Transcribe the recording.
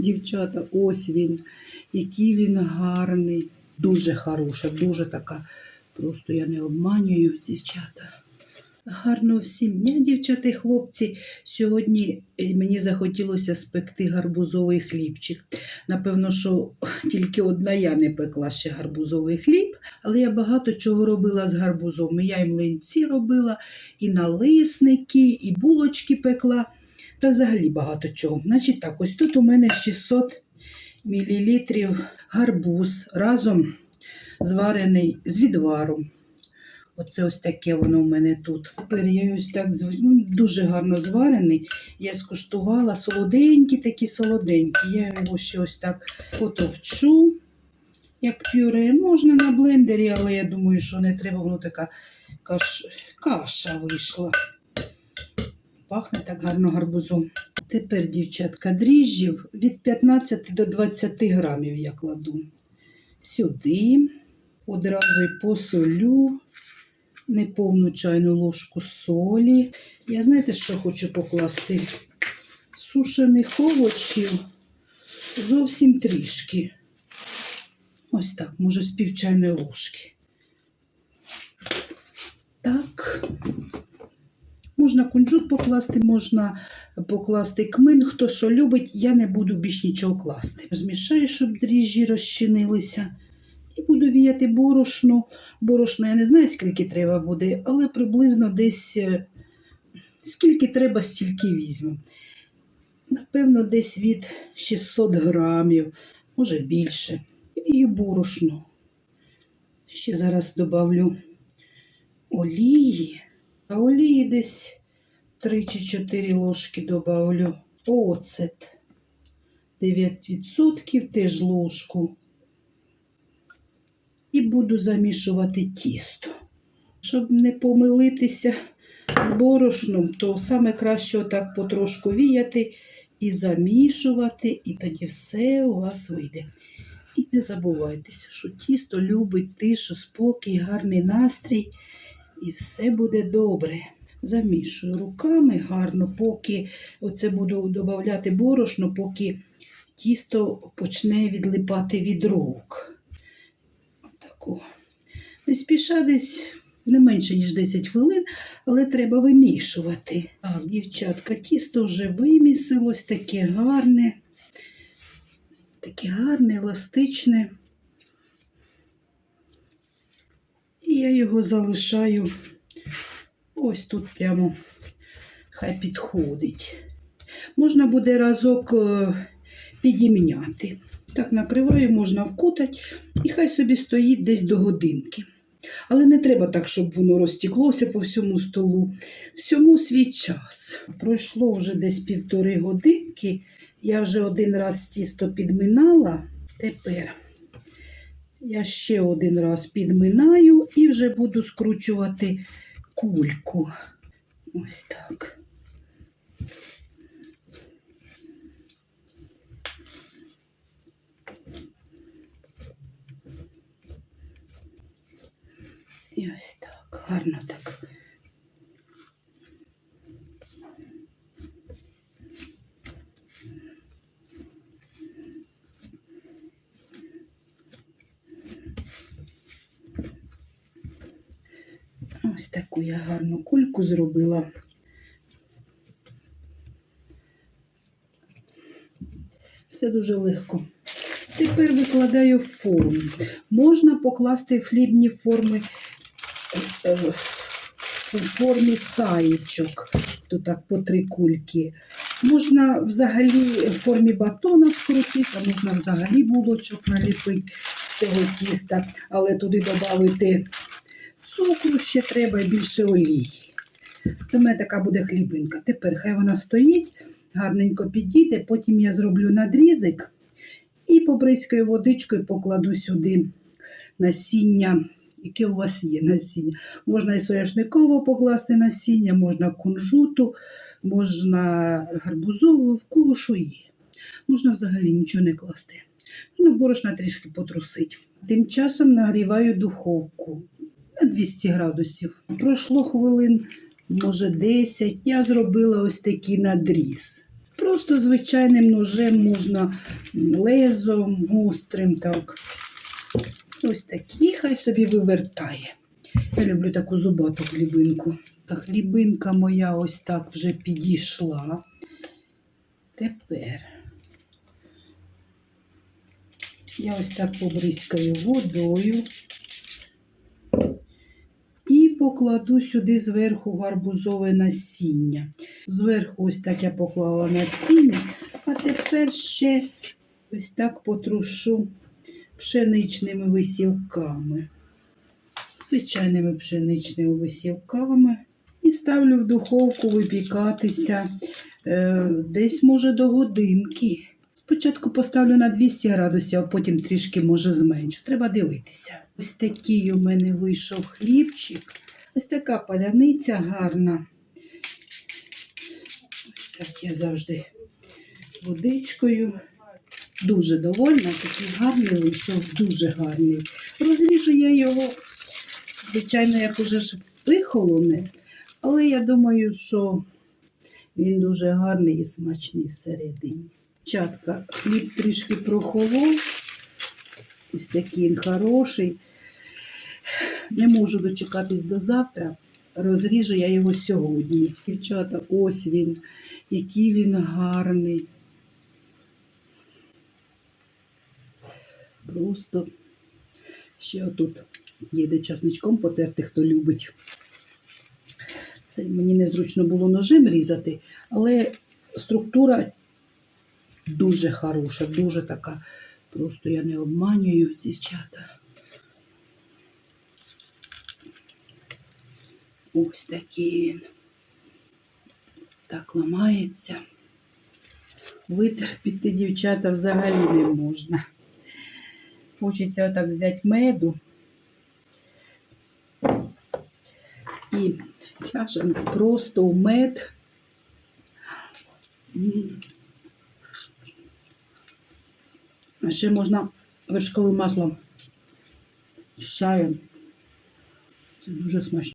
Дівчата, ось він. Який він гарний. Дуже хороша, дуже така. Просто я не обманюю, дівчата. Гарного всім дня, дівчата і хлопці. Сьогодні е, мені захотілося спекти гарбузовий хлібчик. Напевно, що тільки одна я не пекла ще гарбузовий хліб, але я багато чого робила з гарбузом. Я і млинці робила, і налисники, і булочки пекла, та взагалі багато чого. Значить так, ось тут у мене 600 мл гарбуз разом зварений з відваром. Оце ось таке воно в мене тут. Тепер я ось так ну, дуже гарно зварений. Я скуштувала солоденькі, такі солоденькі. Я його ще ось так потовчу, як пюре. Можна на блендері, але я думаю, що не треба, воно така каш... каша вийшла. Пахне так гарно гарбузом. Тепер, дівчатка, дріжджів від 15 до 20 грамів я кладу. Сюди одразу й посолю неповну чайну ложку солі. Я знаєте, що хочу покласти? Сушених овочів зовсім трішки. Ось так, може, з пів чайної ложки. Так. Можна кунжут покласти, можна покласти кмин, хто що любить, я не буду більш нічого класти. Змішаю, щоб дріжджі розчинилися. І буду віяти борошно. Борошно я не знаю, скільки треба буде, але приблизно десь е, скільки треба, стільки візьму. Напевно, десь від 600 грамів, може більше. І борошно. Ще зараз додавлю олії. А олії десь 3 чи 4 ложки додавлю. Оцет 9% теж ложку. І буду замішувати тісто. Щоб не помилитися з борошном, то саме краще отак потрошку віяти і замішувати, і тоді все у вас вийде. І не забувайтеся, що тісто любить тишу, спокій, гарний настрій, і все буде добре. Замішую руками гарно, поки оце буду додавати борошно, поки тісто почне відлипати від рук. Отаку. Не спіша десь не менше, ніж 10 хвилин, але треба вимішувати. Так, дівчатка, тісто вже вимісилось, таке гарне, таке гарне, еластичне. І я його залишаю ось тут прямо хай підходить. Можна буде разок е, підімняти. Так накриваю, можна вкутати, і хай собі стоїть десь до годинки. Але не треба так, щоб воно розтіклося по всьому столу. Всьому свій час. Пройшло вже десь півтори годинки. Я вже один раз тісто підминала. Тепер я ще один раз підминаю і вже буду скручувати кульку. Ось так. І ось так, гарно так. Ось таку я гарну кульку зробила. Все дуже легко. Тепер викладаю форму. Можна покласти хлібні форми е, у формі саєчок, то так по три кульки. Можна взагалі в формі батона скрутити, а можна взагалі булочок наліпити з цього тіста, але туди додати цукру ще треба і більше олії. Це в мене така буде хлібинка. Тепер хай вона стоїть, гарненько підійде, потім я зроблю надрізик і побризкаю водичкою покладу сюди насіння. Яке у вас є насіння? Можна і соняшниково покласти насіння, можна кунжуту, можна гарбузового, в кого що є. Можна взагалі нічого не класти. Ну, борошна трішки потрусить. Тим часом нагріваю духовку 200 градусів. Пройшло хвилин, може 10. Я зробила ось такий надріз. Просто звичайним ножем можна лезом, гострим так. Ось такі, хай собі вивертає. Я люблю таку зубату хлібинку. Та хлібинка моя ось так вже підійшла. Тепер я ось так побризкаю водою покладу сюди зверху гарбузове насіння. Зверху ось так я поклала насіння, а тепер ще ось так потрушу пшеничними висівками. Звичайними пшеничними висівками. І ставлю в духовку випікатися е, десь, може, до годинки. Спочатку поставлю на 200 градусів, а потім трішки може зменшу. Треба дивитися. Ось такий у мене вийшов хлібчик. Ось така паляниця гарна. Ось так я завжди водичкою. Дуже довольна, такий гарний вийшов, дуже гарний. Розріжу я його, звичайно, як уже вихолоне, але я думаю, що він дуже гарний і смачний всередині. Чатка, хліб трішки прохолов. Ось такий хороший. Не можу дочекатись до завтра. Розріжу я його сьогодні. Дівчата, ось він, який він гарний. Просто ще отут є де часничком потерти, хто любить. Це мені незручно було ножем різати, але структура дуже хороша, дуже така. Просто я не обманюю дівчата. Ось такий він. Так ламається. Витерпіти, дівчата, взагалі не можна. Хочеться отак взяти меду і тяженько просто в мед. А ще можна вершковим маслом з чаєм. Це дуже смачно.